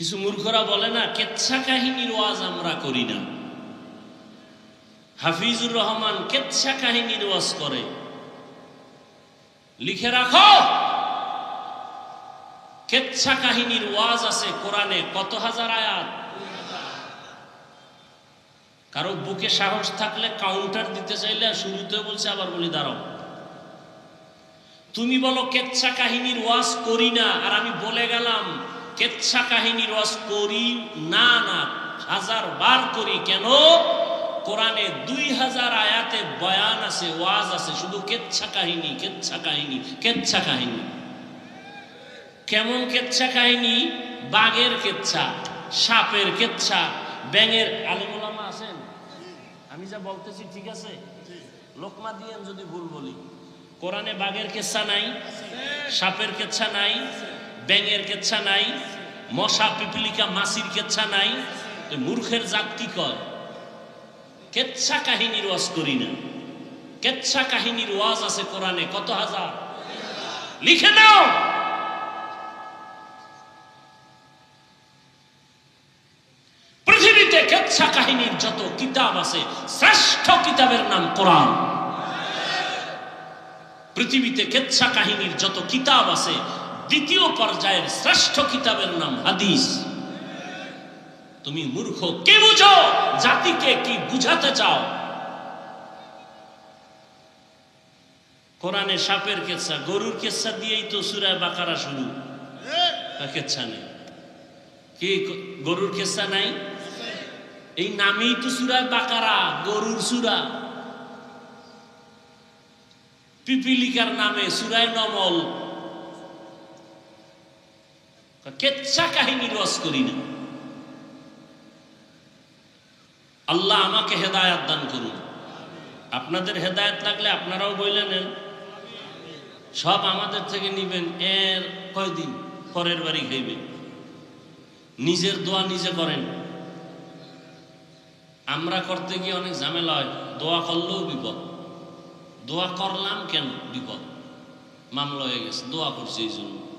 কিছু মূর্খরা বলে না, কেচ্ছা কাহিনীর ওয়াজ আমরা করি না। হাফিজুর রহমান কেচ্ছা কাহিনীর ওয়াজ করে। লিখে রাখো! কেচ্ছা কাহিনীর ওয়াজ আছে কোরআনে কত হাজার আয়াত? কারও বুকে সাহস থাকলে কাউন্টার দিতে চাইলে শুরুতে বলছে, আবার বলি, দাঁড়াও। তুমি বলো, কেচ্ছা কাহিনীর ওয়াজ করি না, আর আমি বলে গেলাম কেচ্ছা কাহিনীর ওয়াজ করি, না না, হাজার বার করি। কেন? কোরআনে দুই হাজার আয়াতে বয়ান আছে, ওয়াজ আছে, শুধু কেচ্ছা কাহিনী কেচ্ছা কাহিনী কেচ্ছা কাহিনী। কেমন কেচ্ছা কাহিনী? বাঘের কেচ্ছা, সাপের কেচ্ছা, ব্যাঙের আলিমুলামা আছেন? আমি যা বলতেছি, ঠিক আছে? লোকমা দিয়েন যদি ভুল বলি। কোরআনে বাঘের কেচ্ছা নাই, সাপের কেচ্ছা নাই ব্যাঙের কেচ্ছা নাই, মশা পিপিলিকা মাসির কেচ্ছা নাই মূর্খের জাত কি কয়? কেচ্ছা কাহিনীর ওয়াজ করি না। কেচ্ছা কাহিনীর ওয়াজ আছে কোরআনে, কত হাজার? লিখে নাও! পৃথিবীতে কেচ্ছা কাহিনীর যত কিতাব আছে, শ্রেষ্ঠ কিতাবের নাম কোরআন। পৃথিবীতে কেচ্ছা কাহিনীর যত কিতাব আছে দ্বিতীয় পর্যায়ের শ্রেষ্ঠ কিতাবের নাম হাদিস। তুমি মূর্খ, কে বুঝো? জাতিকে কি বুঝাতে চাও? কোরআনে সাপের কেচ্ছা, গরুর কেচ্ছা দিয়েই তো সুরায় বাকারা শুরু। কেচ্ছা নেই। কি গরুর কেচ্ছা নাই? এই নামেই তো সুরায় বাকারা, গরুর সুরা। পিপিলিকার নামে সুরায় নমল। কেচ্ছা কাহিনী রস করি না। আল্লাহ আমাকে হেদায়াত দান করুন। আপনাদের হেদায়ত লাগলে আপনারাও বইলে নেন। সব আমাদের থেকে নিবেন, এর কয়দিন পরের বাড়ি খাইবেন নিজের দোয়া নিজে করেন। আমরা করতে গিয়ে অনেক ঝামেলা হয়, দোয়া করলেও বিপদ। দোয়া করলাম কেন বিপদ? মামলা হয়ে গেছে, দোয়া করছে এই জন্য।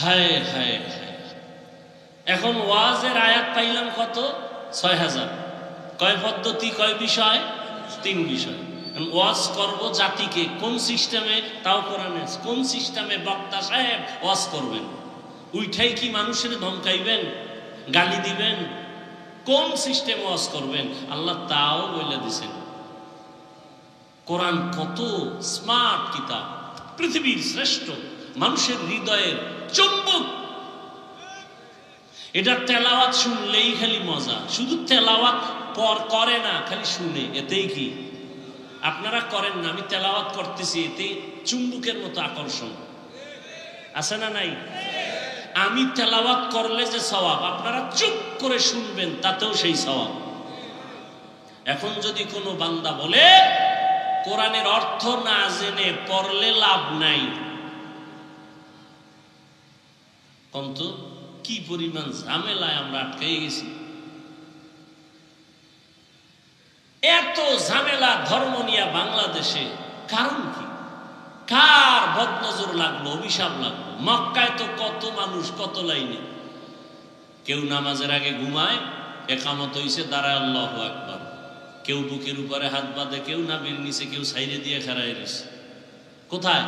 হায় হায় এখন ওয়াজের আয়াত পাইলাম কত? ছয় হাজার। কয় পদ্ধতি, কয় বিষয়? তিন বিষয়। ওয়াজ করব জাতিকে। কোন সিস্টেমে? তাও কোরআনে কোন সিস্টেমে বক্তা সাহেব ওয়াজ করবেন? উইঠাই কি মানুষের ধমকাইবেন? গালি দিবেন? কোন সিস্টেম ওয়াজ করবেন? আল্লাহ তাও বলে দিছেন। কোরআন কত স্মার্ট কিতাব। পৃথিবীর শ্রেষ্ঠ। মানুষের হৃদয়ের চুম্বক। এটা তেলাওয়াত শুনলেই খালি মজা। শুধু তেলাওয়াত পর করে না, খালি শুনে। এতেই কি? আপনারা করেন না, আমি তেলাওয়াত করতেছি এতেই চুম্বুকের মতো আকর্ষণ। আছে না নাই? আমি তেলাওয়াত করলে যে সওয়াব, আপনারা চুপ করে শুনবেন, তাতেও সেই সওয়াব। এখন যদি কোনো বান্দা বলে, কোরআনের অর্থ না জেনে পড়লে লাভ নাই। কন্ত কি পরিমাণ ঝামেলায় আমরা আটকাই গেছি? এত ঝামেলা ধর্ম নিয়ে বাংলাদেশে কারণ কি? কার বদনজর লাগল, অভিশাপ লাগল? মক্কায় তো কত মানুষ, কত লাইনে? কেউ নামাজের আগে ঘুমায়, একামত হইছে, দাঁড়ায় আল্লাহ একবার কেউ বুকের উপরে হাত বাঁধে, কেউ নাবির নিচে, কেউ সাইরে দিয়ে খেরাই রয়েছে কোথায়?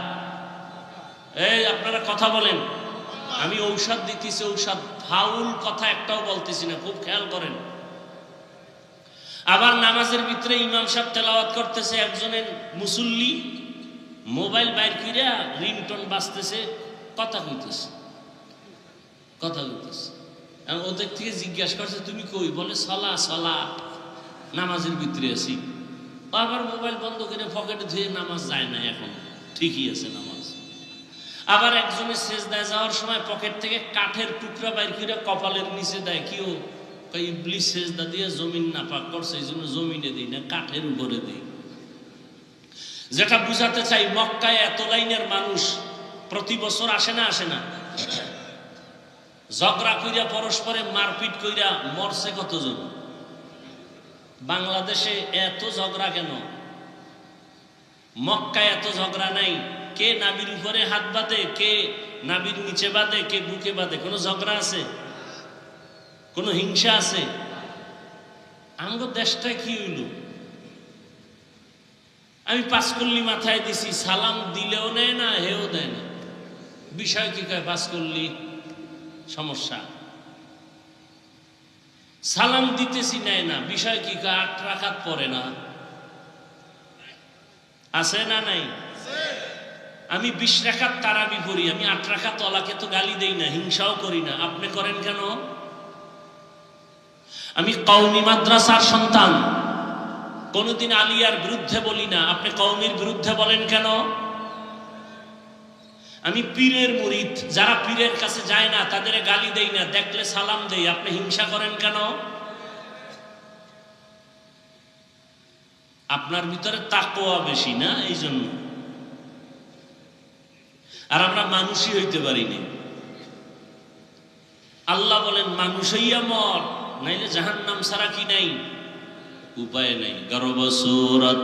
এই, আপনারা কথা বলেন। আমি ঔষধ দিতেছি, ঔষধ ফাউল কথা একটাও বলতেছি না, খুব খেয়াল করেন। আবার নামাজের ভিতরে ইমাম সাহেব তেলাওয়াত করতেছে, একজনের মুসল্লি মোবাইল বাইর কইরা রিংটন বাজতেছে, কথা কইতেছে কথা কইতেছে। ওদের থেকে জিজ্ঞাসা করছে, তুমি কই? বলে, সলা সলা, নামাজের ভিতরে আছি। আবার মোবাইল বন্ধ করে পকেটে ধুয়ে নামাজ যায় না এখন। ঠিকই আছে নামাজ। আবার একজনের শেষ দেয় যাওয়ার সময় পকেট থেকে কাঠের টুকরা বাইর করে কপালের নিচে দেয়, কি ও? ইবলিশ সেজদা দিয়ে জমিন না পাক করছে, এই জন্য জমিনে দিই না, কাঠের উপরে দিই। যেটা বুঝাতে চাই, মক্কায় এত লাইনের মানুষ প্রতি বছর আসে না আসে না? ঝগড়া কইরা পরস্পরে মারপিট কইরা মরছে কতজন? বাংলাদেশে এত ঝগড়া কেন? মক্কায় এত ঝগড়া নাই। কে নাবির উপরে হাত বাঁধে, কে নাবির নিচে বাঁধে, কে বুকে বাঁধে, কোনো ঝগড়া আছে? কোনো হিংসা আছে? আমার দেশটা কি হইল? আমি পাঁচকল্লি মাথায় দিছি, সালাম দিলেও নেয় না, হেও দেয় না। বিষয় কি কয় পাঁচকল্লি সমস্যা। সালাম দিতেছি, নেয় না। বিষয় কি কয়? আট রাখাত পরে না। আছে না নাই? আমি বিশ রাখাত তারাবি পড়ি আমি আট রাখাত তলাকে তো গালি দেই না, হিংসাও করি না। আপনি করেন কেন? আমি কৌমি মাদ্রাসার সন্তান। কোনোদিন আলিয়ার বিরুদ্ধে বলি না। আপনি কৌমির বিরুদ্ধে বলেন কেন? আমি পীরের মুরিদ। যারা পীরের কাছে যায় না তাদের গালি দেই না, দেখলে সালাম দেই। আপনি হিংসা করেন কেন? আপনার ভিতরে তাকোয়া বেশি না? এই জন্য আর আমরা মানুষই হইতে পারিনি। আল্লাহ বলেন, মানুষই আমার নাইলে জাহান নাম সারা কি নাই? উপায় নাই। গর্ব সুরত,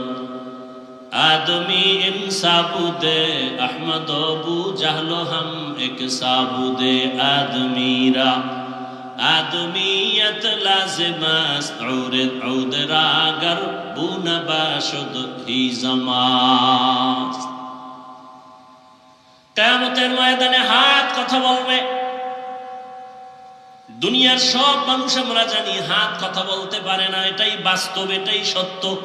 আদমি ইন সাবুদে আহমদ আবু জাহল হাম এক সাবুদে আদমিরা। آدمیت لازم است আউদরা গর্বুন را گر بون কেয়ামতের ময়দানে হাত কথা বলবে। দুনিয়ার সব মানুষ আমরা জানি হাত কথা বলতে পারে না, এটাই বাস্তব, এটাই সত্য।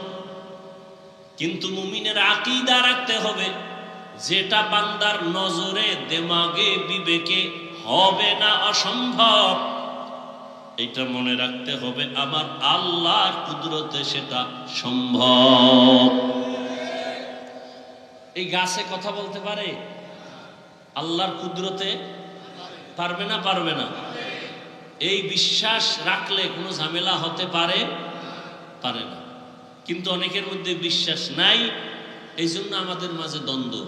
কিন্তু মুমিনের আকিদা রাখতে হবে, যেটা বান্দার নজরে, দেমাগে, বিবেকে হবে না অসম্ভব। এটা মনে রাখতে হবে, আমার আল্লাহর কুদরতে সেটা সম্ভব। এই গাছে কথা বলতে পারে? আল্লাহর কুদরতে পারবে না পারবে না। এই বিশ্বাস রাখলে কোনো ঝামেলা হতে পারে? পারে না। কিন্তু অনেকের মধ্যে বিশ্বাস নাই এই জন্য আমাদের মাঝে দ্বন্দ্ব।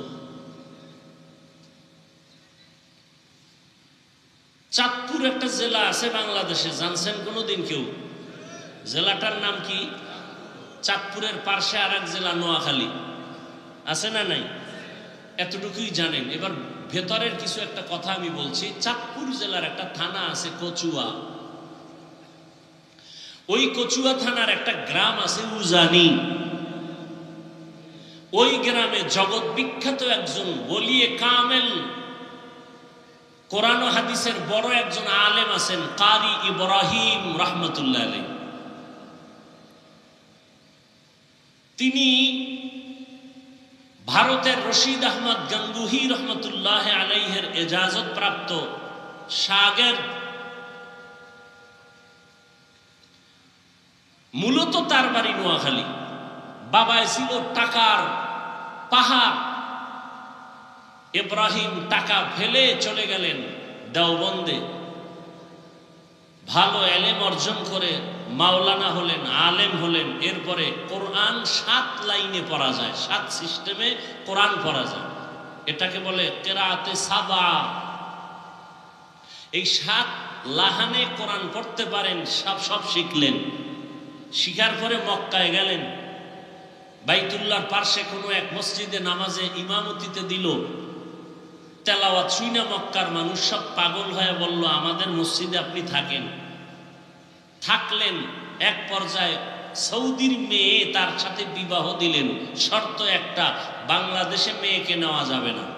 চাঁদপুর একটা জেলা আছে বাংলাদেশে, জানছেন কোনোদিন কেউ? জেলাটার নাম কি? চাঁদপুরের পার্শ্বে আর এক জেলা, নোয়াখালী। আছে না নাই? এতটুকুই জানেন। এবার ভেতরের কিছু একটা কথা আমি বলছি। চাঁদপুর জেলার একটা থানা আছে কচুয়া। ওই কচুয়া থানার একটা গ্রাম আছে উজানি। ওই গ্রামে জগৎ বিখ্যাত একজন বলিয়ে কামেল। কোরআন হাদিসের বড় একজন আলেম আছেন, কারি ইব্রাহিম রহমতুল্লাহ আলী তিনি ভারতের রশিদ আহমদ গঙ্গুহি রহমতুল্লাহ আলাইহের এজাজত প্রাপ্ত সাগের মূলত তার বাড়ি নোয়াখালী। বাবায় ছিল টাকার পাহাড়। ইব্রাহিম টাকা ফেলে চলে গেলেন দেওবন্দে। ভালো এলেম অর্জন করে মাওলানা হলেন, আলেম হলেন, এরপরে কোরআন সাত লাইনে পড়া যায়, সাত সিস্টেমে কোরআন পড়া যায়। এটাকে বলে কেরাতে সাবা। এই সাত লাহানে কোরআন পড়তে পারেন, সব সব শিখলেন। শিখার পরে মক্কায় গেলেন। বাইতুল্লাহর পার্শ্বে কোনো এক মসজিদে নামাজে ইমামতিতে দিল। তেলাওয়াত শুইনা মক্কার মানুষ সব পাগল হয়ে বলল, আমাদের মসজিদে আপনি থাকেন। থাকলেন, এক পর্যায়ে সৌদির মেয়ে তার সাথে বিবাহ দিলেন। শর্ত একটা, বাংলাদেশে মেয়েকে নেওয়া যাবে না।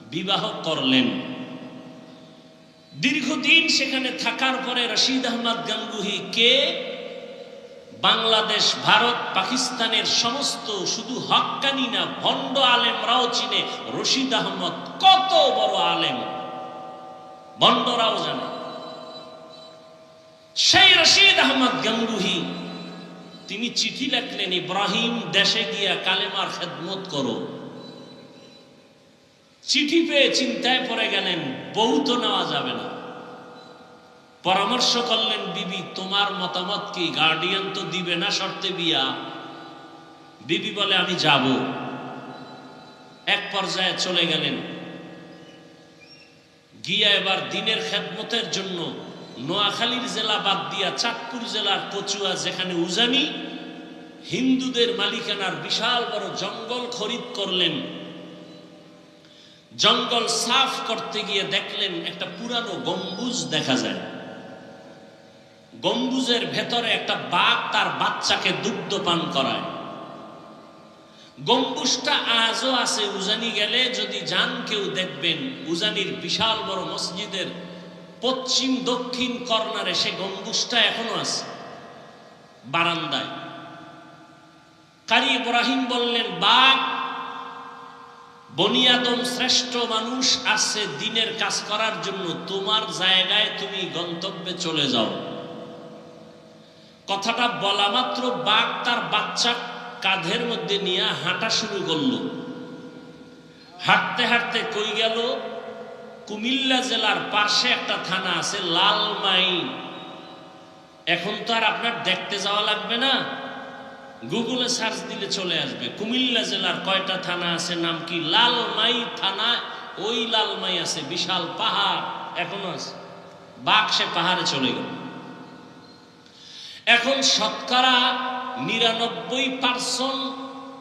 বিবাহ করলেন। দীর্ঘদিন সেখানে থাকার পরে রশিদ আহমদ গাঙ্গুহি কে? বাংলাদেশ, ভারত, পাকিস্তানের সমস্ত শুধু হক্কানি না, ভণ্ড আলেমরাও চিনে রশিদ আহমদ কত বড় আলেম। ভণ্ডরাও জানে। সেই রশিদ আহমদ গঙ্গুহি, তিনি চিঠি লেখলেন, ইব্রাহিম, দেশে গিয়া কালেমার খেদমত করো। চিঠি পেয়ে চিন্তায় পড়ে গেলেন, বউ তো নেওয়া যাবে না। পরামর্শ করলেন, বিবি, তোমার মতামত কি? গার্ডিয়ান তো দিবে না শর্তে বিয়া? বিবি বলে, আমি যাব। এক পর্যায়ে চলে গেলেন। গিয়া এবার দিনের খেদমতের জন্য নোয়াখালীর জেলা বাদ দিয়া চাঁদপুর জেলার কচুয়া, যেখানে উজানি হিন্দুদের মালিকানার বিশাল বড় জঙ্গল খরিদ করলেন। জঙ্গল সাফ করতে গিয়ে দেখলেন একটা পুরানো গম্বুজ দেখা যায়। গম্বুজের ভেতরে একটা বাঘ তার বাচ্চাকে দুগ্ধ পান করায়। গম্বুজটা আজও আছে, উজানি গেলে যদি যান কেউ দেখবেন, উজানির বিশাল বড় মসজিদের পশ্চিম দক্ষিণ কর্নারে সে গম্বুজটা এখনও আছে, বারান্দায়। কারি ইব্রাহিম বললেন, বাঘ বনিয়াদম শ্রেষ্ঠ মানুষ আসছে দিনের কাজ করার জন্য, তোমার জায়গায় তুমি গন্তব্যে চলে যাও। কথাটা বলা মাত্র বাঘ তার বাচ্চা কাঁধের মধ্যে নিয়ে হাঁটা শুরু করল। হাঁটতে হাঁটতে কই গেল? কুমিল্লা জেলার পাশে একটা থানা আছে, লালমাই। এখন তো আর আপনার দেখতে যাওয়া লাগবে না। গুগলে সার্চ দিলে চলে আসবে। কুমিল্লা জেলার কয়টা থানা আছে, নাম কি? লালমাই থানা, ওই লালমাই আছে, বিশাল পাহাড়, এখনও আছে। বাঘ সে পাহাড়ে চলে গেল। এখন শতকরা নিরানব্বই পার্সেন্ট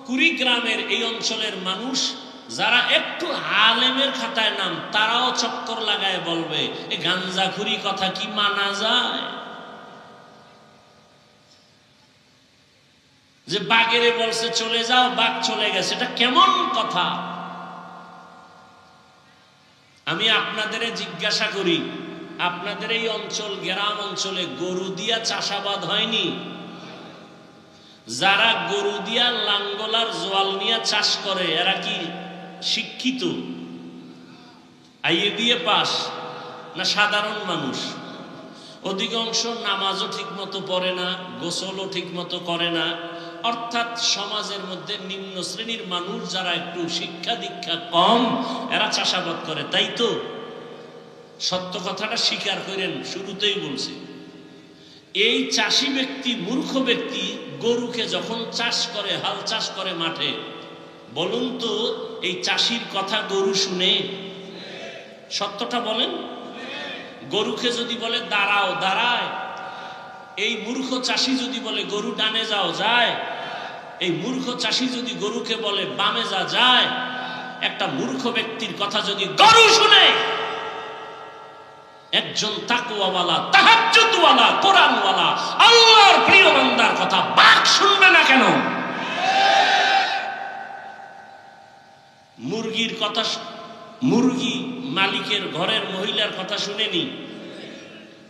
কুড়িগ্রামের এই অঞ্চলের মানুষ যারা একটু আলেমের খাতায় নাম, তারাও চক্কর লাগায় বলবে, এ গাঞ্জাখুরি কথা কি মানা যায়? যে বাঘেরে বলছে, চলে যাও, বাঘ চলে গেছে। এটা কেমন কথা? আমি আপনাদের জিজ্ঞাসা করি, আপনাদের এই অঞ্চল, গ্রাম অঞ্চলে গরু দিয়া চাষাবাদ হয়নি? যারা গরু দিয়া লাঙ্গলার জোয়াল নিয়ে চাষ করে, এরা কি শিক্ষিত আইএ দিয়ে পাস না সাধারণ মানুষ। অধিকাংশ নামাজও ঠিক মতো পড়ে না, গোসলও ঠিক মতো করে না। অর্থাৎ সমাজের মধ্যে নিম্ন শ্রেণির মানুষ যারা একটু শিক্ষা দীক্ষা কম, এরা চাষাবাদ করে, তাই তো? সত্য কথাটা স্বীকার করেন, শুরুতেই বলছি। এই চাষি ব্যক্তি, মূর্খ ব্যক্তি গরুকে যখন চাষ করে, হাল চাষ করে মাঠে বলুন তো, এই চাষির কথা গরু শুনে। সত্যটা বলেন? গরুকে যদি বলে, দাঁড়াও, দাঁড়ায়। এই মূর্খ চাষি যদি বলে, গরু ডানে যাও, যায়। এই মূর্খ চাষি যদি গরুকে বলে, বামে যা, যায়। একটা মূর্খ ব্যক্তির কথা যদি গরু শুনে, একজন তাকুয়াওয়ালা তাহাজ্জুদওয়ালা, কোরআনওয়ালা, আল্লাহর প্রিয় বান্দার কথা বাক শুনবে না কেন? মুরগির কথা মুরগি মালিকের ঘরের মহিলার কথা শুনেনি।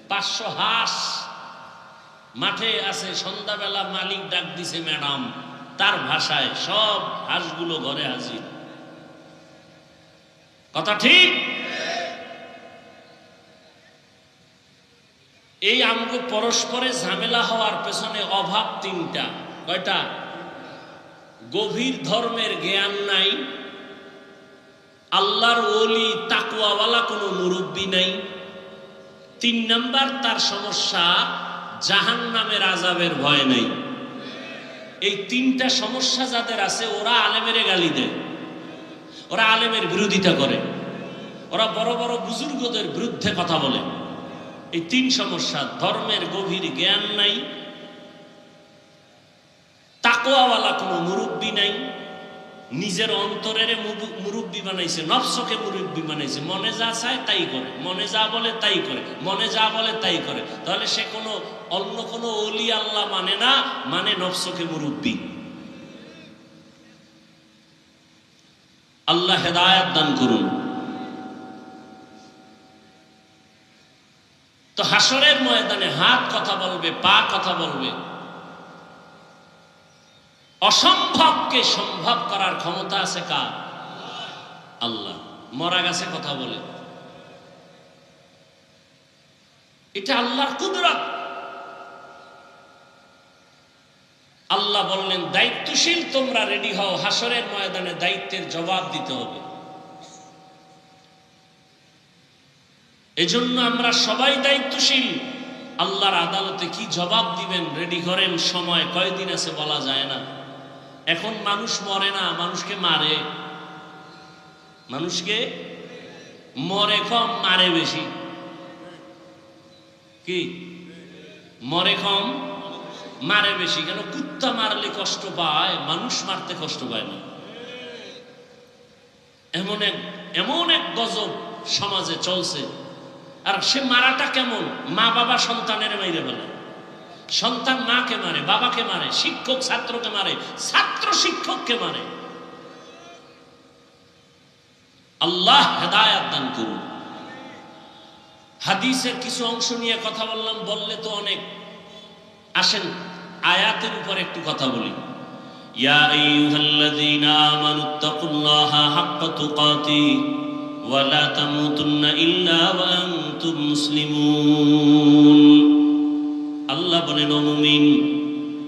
পাঁচশো হাঁস মাঠে আছে, সন্ধ্যাবেলা মালিক ডাক দিছে, ম্যাডাম, তার ভাষায় সব হাঁসগুলো ঘরে হাজির। কথা ঠিক? এই আমগো পরস্পরে ঝামেলা হওয়ার পেছনে অভাব তিনটা। কয়টা? গভীর ধর্মের জ্ঞান নাই আল্লাহর ওলি তাকুয়াওয়ালা কোনো মুরব্বী নাই। তিন নাম্বার, তার সমস্যা জাহান নামের আজাবের ভয় নাই। এই তিনটা সমস্যা যাদের আছে, ওরা আলেমের গালি দেয়। ওরা আলেমের বিরোধিতা করে। ওরা বড় বড় বুজুর্গদের বিরুদ্ধে কথা বলে। এই তিন সমস্যা, ধর্মের গভীর জ্ঞান নাই। তাকোয়াওয়ালা কোনো মুরব্বী নাই। নিজের অন্তরের মুরব্বী বানাইছে, নফসকে মুরব্বী বানাইছে। মনে যা চায় তাই করে, মনে যা বলে তাই করে, মনে যা বলে তাই করে। তাহলে সে কোনো অন্য কোনো অলি আল্লাহ মানে না মানে নফসকে মুরব্বী। আল্লাহ হেদায়াত দান করুন। তো হাসরের ময়দানে হাত কথা বলবে, পা কথা বলবে। অসম্ভবকে সম্ভব করার ক্ষমতা আছে কার? আল্লাহ। মরা গেছে কথা বলে। এটা আল্লাহর কুদরত। আল্লাহ বললেন, দায়িত্বশীল তোমরা রেডি হও হাসরের ময়দানে দায়িত্বের জবাব দিতে হবে। এজন্য আমরা সবাই দায়িত্বশীল। আল্লাহর আদালতে কি জবাব দিবেন, রেডি করেন, সময় কয়দিন আছে বলা যায় না। এখন মানুষ মরে না, মানুষকে মারে। মানুষকে মরে কম, মারে বেশি। কি? মরে কম, মারে বেশি। কেন? কুত্তা মারলে কষ্ট পায়, মানুষ মারতে কষ্ট পায় না। এমন এক এমন এক গজব সমাজে চলছে। আর সে মারাটা কেমন? মা বাবা সন্তানের মাইরে বলে সন্তান মাকে মারে, বাবাকে মারে, শিক্ষক ছাত্রকে মারে, ছাত্র শিক্ষককে মারে। আল্লাহ হেদায়াত দান করুন। হাদিসের কিছু অংশ নিয়ে কথা বললাম, বললে তো অনেক। আসেন, আয়াতের উপর একটু কথা বলি। ইয়া ইল্লা ওয়া আনতুম মুসলিমুন। আল্লাহ বলেন, ও মুমিন,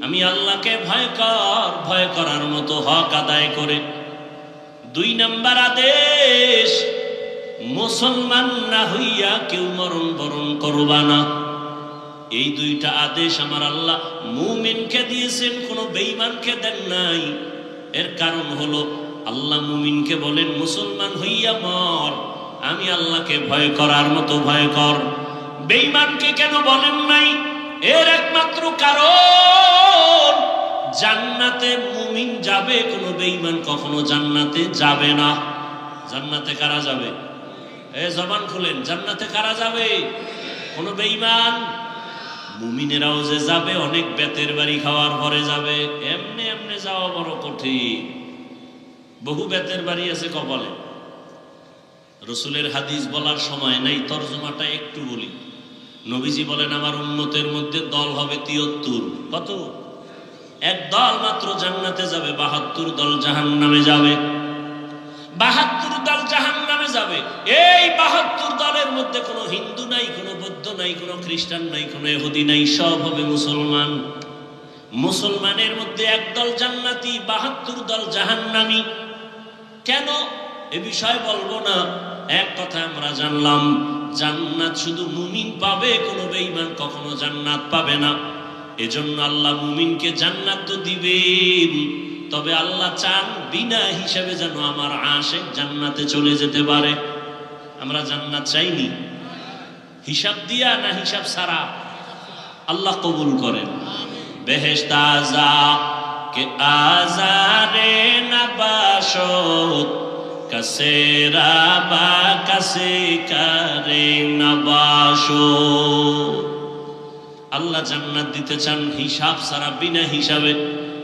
আমি আল্লাহকে ভয় কর, ভয় করার মতো হক আদায় করে। দুই নাম্বার আদেশ, মুসলমান না হইয়া কেউ মরণ বরণ করবা না। এই দুইটা আদেশ আমার আল্লাহ মুমিনকে দিয়েছেন, কোনো বেঈমানকে দেন নাই। এর কারণ হলো, আল্লাহ মুমিনকে বলেন, মুসলমান হইয়া মর, আমি আল্লাহকে ভয় করার মতো ভয় কর। বেঈমানকে কেন বলেন নাই? এর একমাত্র কারণ, জান্নাতে মুমিন যাবে, কোনো বেঈমান কখনো জান্নাতে যাবে না। জান্নাতে কারা যাবে? এ জবান খুলেন, জান্নাতে কারা যাবে? কোনো বেঈমান? মুমিনেরাও যে যাবে, অনেক বেতের বাড়ি খাওয়ার পরে যাবে, এমনি এমনি যাওয়া বড় কঠিন। বহু বেতের বাড়ি আছে কপালে। রসুলের হাদিস বলার সময় নাই, তর্জমাটা একটু বলি। নবীজি বলেন, আমার উন্নতের মধ্যে দল হবে তিয়াত্তর। কত? এক দল মাত্র জান্নাতে যাবে, বাহাত্তর দল জাহান নামে যাবে। বাহাত্তর দল জাহান নামে যাবে। এই বাহাত্তর দলের মধ্যে কোনো হিন্দু নাই, কোনো বৌদ্ধ নাই, কোনো খ্রিস্টান নাই, কোনো এহুদি নাই, সব হবে মুসলমান। মুসলমানের মধ্যে একদল জান্নাতি, বাহাত্তর দল জাহান্নামি। কেন? এ বিষয় বলব না। এক কথা আমরা জানলাম জান্নাত শুধু মুমিন পাবে, কোনো বেঈমান কখনো জান্নাত পাবে না। এজন্য আল্লাহ মুমিনকে জান্নাত তো দিবেন তবে আল্লাহ চান বিনা হিসাবে যেন আমার আশেক জান্নাতে চলে যেতে পারে। আমরা জান্নাত চাইনি। হিসাব দিয়া না হিসাব সারা? আল্লাহ কবুল করেন। বেহেশত আজা কে আজারে নবাসত কসে রাবা কসে করে নবাসত আল্লাহ জান্নাত দিতে চান হিসাব সারা বিনা হিসাবে।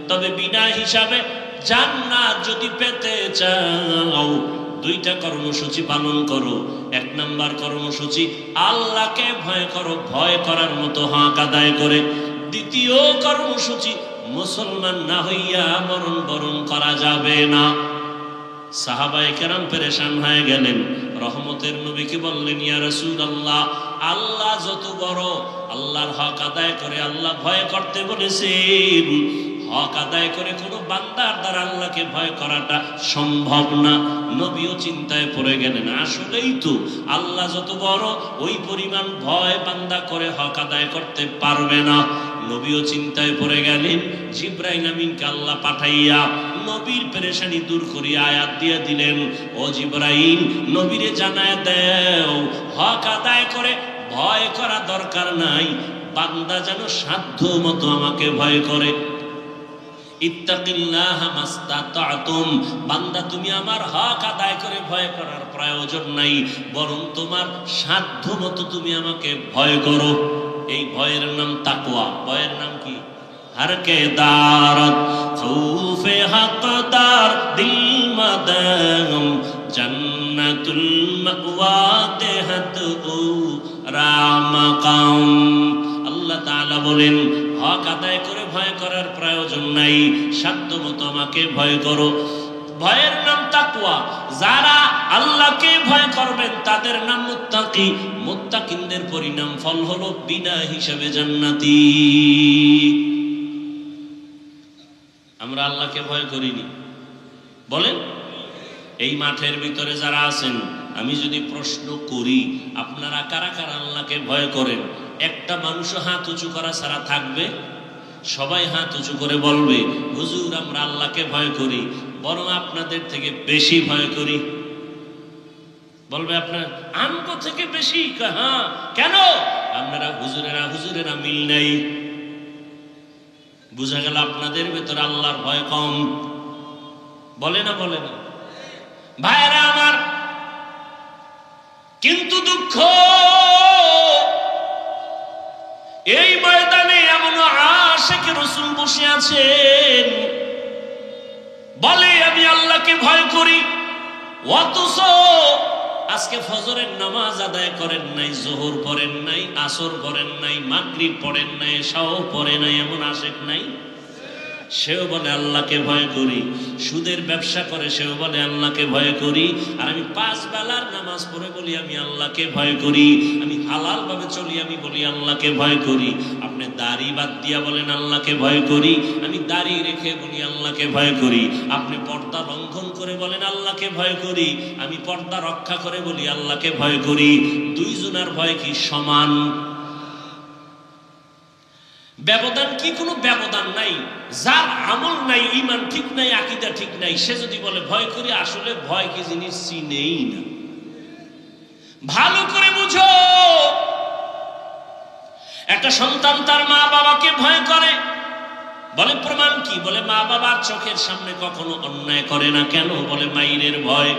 তবে বিনা হিসাবে জান্নাত যদি পেতে চাও, দুইটা কর্মসূচি পালন করো। এক নাম্বার কর্মসূচি, আল্লাহকে ভয় করো, ভয় করার মতো হাঁক আদায় করে। দ্বিতীয় কর্মসূচি, মুসলমান না হইয়া মরণ বরণ করা যাবে না। সাহাবায়ে কেরাম পেরেশান হয়ে গেলেন। রহমতের নবীকে বললেন, ইয়া রসুল আল্লাহ আল্লাহ যত বড়, আল্লাহর হক আদায় করে, আল্লাহ ভয় করতে বলেছেন। হক আদায় করে কোনো বান্দার দ্বারা আল্লাহকে ভয় করাটা সম্ভব না। নবীও চিন্তায় পড়ে গেলেন, আসলেই তো আল্লাহ যত বড়, ওই পরিমাণ ভয় বান্দা করে হক আদায় করতে পারবে না। নবীও চিন্তায় পড়ে গেলেন, জিব্রাইল আমিনকে আল্লাহ পাঠাইয়া নবীর পেরেশানি দূর করিয়া আয়াত দিয়ে দিলেন, ও জিব্রাইল, নবীরে জানায় দেও, হক আদায় করে ভয় করা দরকার নাই। বান্দা যেন সাধ্য মতো আমাকে ভয় করে। বান্দা তুমি আমার হক আদায় করে ভয় করার প্রয়োজন নাই, বরং তোমার সাধ্য মতো তুমি আমাকে ভয় করো। এই ভয়ের নাম তাকুয়া ভয়ের নাম কি? আল্লাহ তাআলা বলেন হক আদায় করে ভয় করার প্রয়োজন নাই। সাধ্য মতো আমাকে ভয় করো। ভয়ের নাম তাকওয়া। যারা আল্লাহকে ভয় করবেন, তাদের নাম মুত্তাকি। মুত্তাকিনদের পরিণাম ফল হলো বিনা হিসাবে জান্নাতি। আমরা আল্লাহকে ভয় করিনি। বলেন, এই মাঠের ভিতরে যারা আছেন, আমি যদি প্রশ্ন করি, আপনারা কারা কারা আল্লাহকে ভয় করেন? একটা মানুষও হাত উঁচু করা ছাড়া থাকবে? সবাই হাত উঁচু করে বলবে, হুজুর, আমরা আল্লাহকে ভয় করি, বরং আপনাদের থেকে বেশি ভয় করি। বলবে আপনার, আমগো থেকে বেশি? হ্যাঁ কেন? আপনারা, হুজুরেরা হুজুরেরা মিল নাই। বুঝা গেল আপনাদের ভেতর আল্লাহর ভয় কম। বলে না বলে না? ভাইরা আমার, কিন্তু দুঃখ আশেখ রসুল বসে আছেন। বলে, আমি আল্লাহকে ভয় করি। অথচ আজকে ফজরের নামাজ আদায় করেন নাই, জোহর পড়েন নাই, আসর পড়েন নাই, মাগরিব পড়েন নাই শাহ পড়ে নাই, এমন আশেখ নাই। সেও বলে, আল্লাহকে ভয় করি। সুদের ব্যবসা করে, সেও বলে, আল্লাহকে ভয় করি। আর আমি পাঁচ বেলার নামাজ পড়ে বলি, আমি আল্লাহকে ভয় করি। আমি হালাল ভাবে চলি, আমি বলি, আল্লাহকে ভয় করি। আপনি দাড়ি বাদ দিয়া বলেন, আল্লাহকে ভয় করি। আমি দাড়ি রেখে বলি, আল্লাহকে ভয় করি। আপনি পর্দা লঙ্ঘন করে বলেন, আল্লাহকে ভয় করি। আমি পর্দা রক্ষা করে বলি, আল্লাহকে ভয় করি। দুইজনের ভয় কি সমান? ব্যবধান কি? কোনো ব্যবধান নাই। যার আমল নাই ইমান ঠিক নাই, আকিদা ঠিক নাই, সে যদি বলে, ভয় করি, আসলে ভয় কি জিনিস চিনেই না। ভালো করে বুঝো। একটা সন্তান তার মা বাবাকে ভয় করে। বলে, প্রমাণ কি? বলে মা বাবার চোখের সামনে কখনো অন্যায় করে না কেন? বলে, মাইরের ভয়।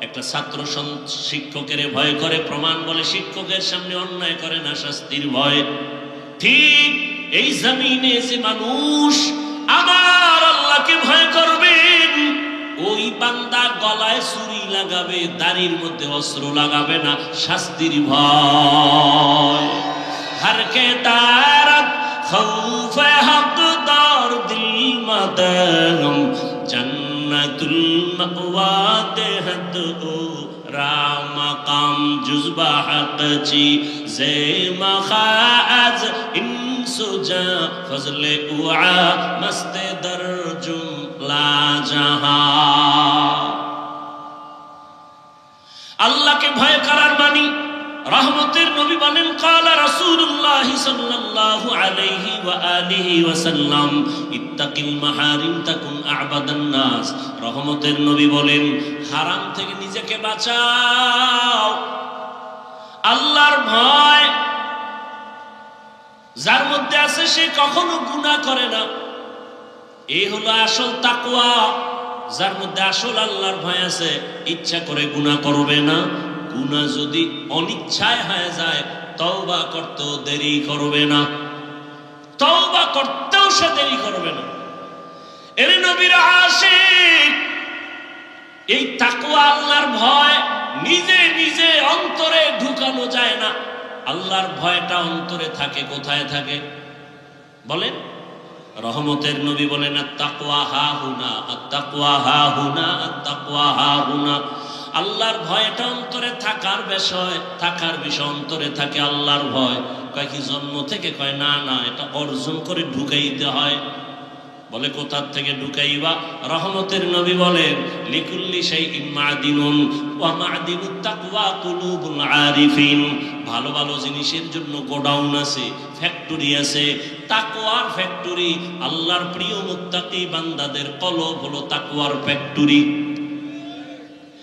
একটা ছাত্র শিক্ষকের ভয় করে প্রমাণ বলে, শিক্ষকের সামনে অন্যায় করে না, শাস্তির ভয়। ঠিক এই জমিনে যে মানুষ আমার আল্লাহকে ভয় করবেন ওই বান্দা গলায় ছুরি লাগাবে, দাড়ির মধ্যে অস্ত্র লাগাবে না, শাস্তির ভয়। হারকে তার খৌফ হক দর দিল মাদরম জান্নাতুল মাওয়া দেহত ও রামকাম জুজবাহাত জি জে মখাজ ইন সুজা, ফজলে উআ মস্তে দর জাহা। আল্লাহকে ভয় করার বাণী, রহমতের নবী বলেন, কালা রাসূলুল্লাহ সাল্লাল্লাহু আলাইহি ওয়া আলিহি ওয়া সাল্লাম, ইত্তাকিল মাহারিম তাকুন আবাদান নাস। রহমতের নবী বলেন, হারাম থেকে নিজেকে বাঁচাও। আল্লাহর ভয় যার মধ্যে আছে সে কখনো গুনাহ করে না। এই হলো আসল তাকুয়া যার মধ্যে আসল আল্লাহর ভয় আছে, ইচ্ছা করে গুনাহ করবে না। গুনাহ যদি অনিচ্ছায় হয়ে যায়, তওবা করতেও দেরি করবে না। তওবা করতেও সে দেরি করবে না। এর নবীর আশিক, এই তাকুয়া আল্লাহর ভয় নিজে নিজে অন্তরে ঢুকানো যায় না। আল্লাহর ভয়টা অন্তরে থাকে, কোথায় থাকে? বলেন। রহমতের নবী বলেন হা হা হা আল্লাহর ভয়টা অন্তরে থাকার বিষয় থাকার বিষয় অন্তরে থাকে আল্লাহর ভয়। কয় কি জন্ম থেকে? কয় না না, এটা অর্জন করে ঢুকাইতে হয়। বলে, কোথার থেকে ঢুকাইবা? রহমতের নবী বলেন, লিকুল্লি সেই মাদিনুন ভালো ভালো জিনিসের জন্য গোডাউন আছে, ফ্যাক্টরি আছে, তাকওয়ার ফ্যাক্টরি। আল্লাহর প্রিয় মুত্তাকি বান্দাদের কলব হলো তাকওয়ার ফ্যাক্টরি।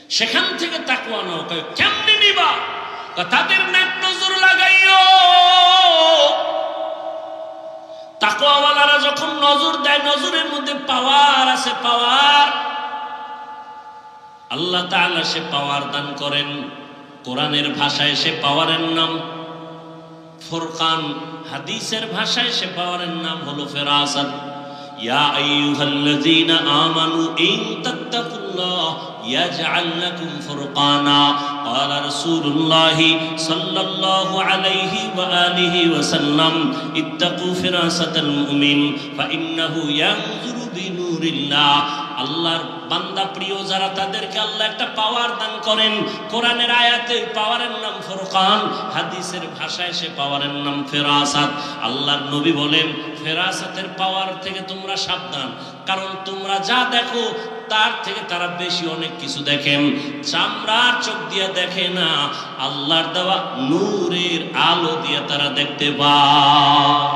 সেখান থেকে তাকওয়া নাও কেমনে নিবা? তাদের নেক নজর লাগাইও। তাকওয়াওয়ালারা যখন নজর দেয়, নজরের মধ্যে পাওয়ার আছে, পাওয়ার। আল্লাহ তাআলা সে পাওয়ার দান করেন। কোরআনের ভাষায় সে পাওয়ারের নাম, ফুরকান হাদিসের ভাষায় সে পাওয়ারের নাম হলো ফেরাসাত। ইয়া আইয়ুহাল্লাযীনা আমানু ইন তাত্তাকুল্লাহ يجعل لكم فرقانا. قال رسول الله صلى الله عليه وآله وسلم اتقوا فراسة المؤمن فإنه ينظر بنور الله. আল্লাহর বান্দা প্রিয় যারা, তাদেরকে আল্লাহ একটা পাওয়ার দান করেন। কোরআনের আয়াতে পাওয়ারের নাম ফুরকান, হাদিসের ভাষায় সে পাওয়ারের নাম ফেরাসাত। আল্লাহর নবী বলেন, ফেরাসাতের পাওয়ার থেকে তোমরা সাবধান, কারণ তোমরা যা দেখো, তার থেকে তারা বেশি অনেক কিছু দেখেন। চামড়ার চোখ দিয়ে দেখে না, আল্লাহর দেওয়া নূরের আলো দিয়ে তারা দেখতে পায়।